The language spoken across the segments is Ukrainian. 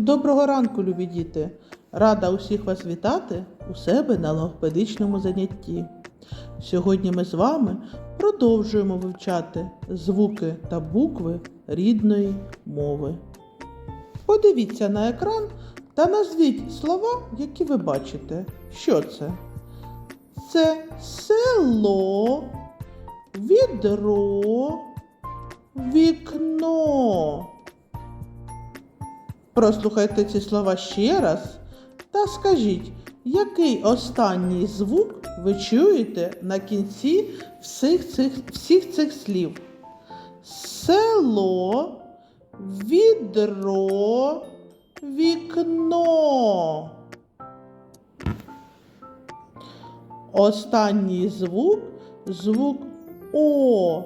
Доброго ранку, любі діти! Рада усіх вас вітати у себе на логопедичному занятті. Сьогодні ми з вами продовжуємо вивчати звуки та букви рідної мови. Подивіться на екран та назвіть слова, які ви бачите. Що це? Це село, відро, вікно. Прослухайте ці слова ще раз та скажіть, який останній звук ви чуєте на кінці всіх цих, всіх цих слів? Село, відро, вікно. Останній звук звук О.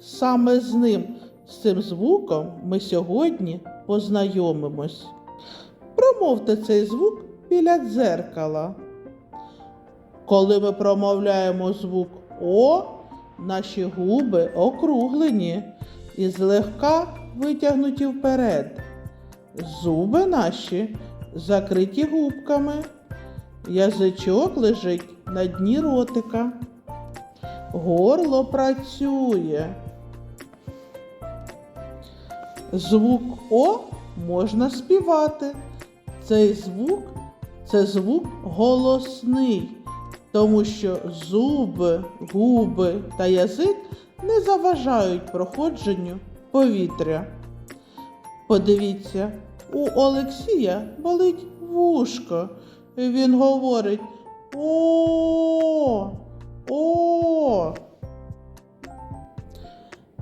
Саме з ним, з цим звуком ми сьогодні познайомимось. Промовте цей звук біля дзеркала. Коли ми промовляємо звук О, наші губи округлені і злегка витягнуті вперед. Зуби наші закриті губками. Язичок лежить на дні ротика. Горло працює. Звук О можна співати. Цей звук це звук голосний, тому що зуби, губи та язик не заважають проходженню повітря. Подивіться, у Олексія болить вушко. Він говорить О.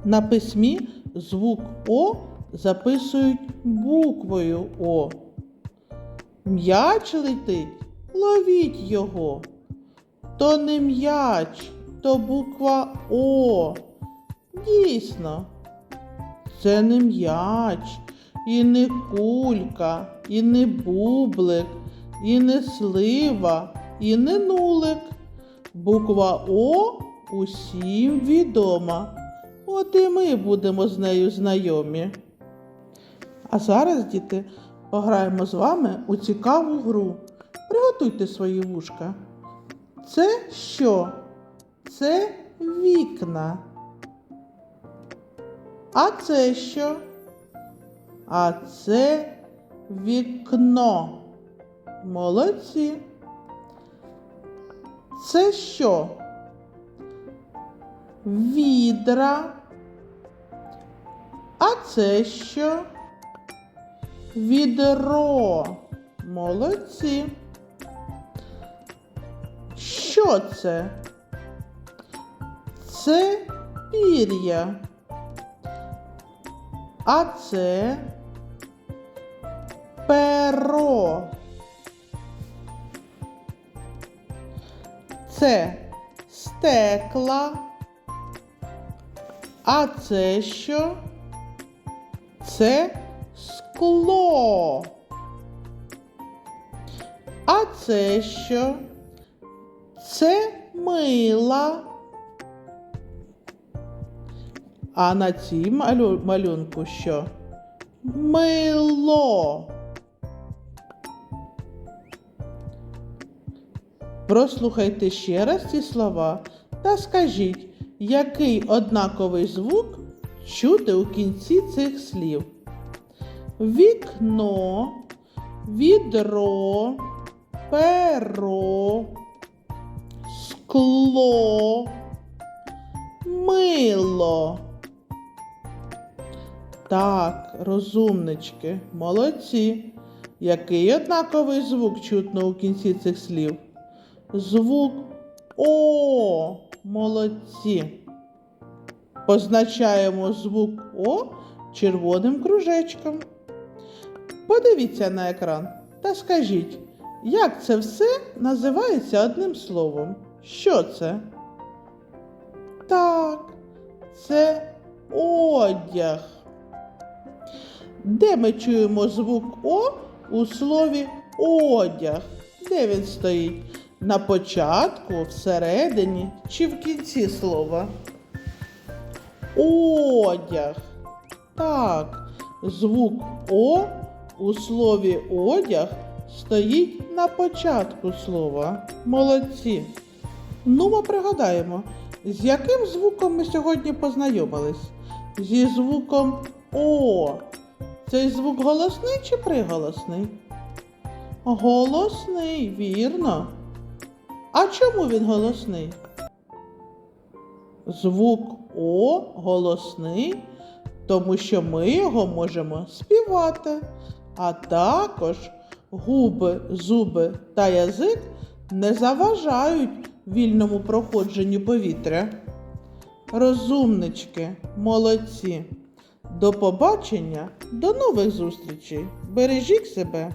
На письмі звук О записують буквою О. М'яч летить, ловіть його. То не м'яч, то буква О. Дійсно, це не м'яч, і не кулька, і не бублик, і не слива, і не нулик. Буква О усім відома. От і ми будемо з нею знайомі. А зараз, діти, пограємо з вами у цікаву гру. Приготуйте свої вушка. Це що? Це вікна. А це що? А це вікно. Молодці. Це що? Відра. А це що? Відро. Молодці. Що це? Це пір'я. А це перо. Це стекла. А це що? Це скло. А це що? Це мила. А на цій малю... малюнку що? Мило. Прослухайте ще раз ці слова та скажіть, який однаковий звук чути у кінці цих слів. Вікно, відро, перо, скло, мило. Так, розумнички, молодці. Який однаковий звук чутно у кінці цих слів? Звук О. Молодці. Позначаємо звук О червоним кружечком. Подивіться на екран та скажіть, як це все називається одним словом? Що це? Так, це одяг. Де ми чуємо звук О у слові одяг? Де він стоїть? На початку, всередині чи в кінці слова? Одяг. Так, звук О у слові одяг стоїть на початку слова. Молодці. Ну, ми пригадаємо, з яким звуком ми сьогодні познайомились? Зі звуком О. Цей звук голосний чи приголосний? Голосний, вірно. А чому він голосний? Звук О голосний, тому що ми його можемо співати, а також губи, зуби та язик не заважають вільному проходженню повітря. Розумнички, молодці. До побачення, до нових зустрічей. Бережіть себе.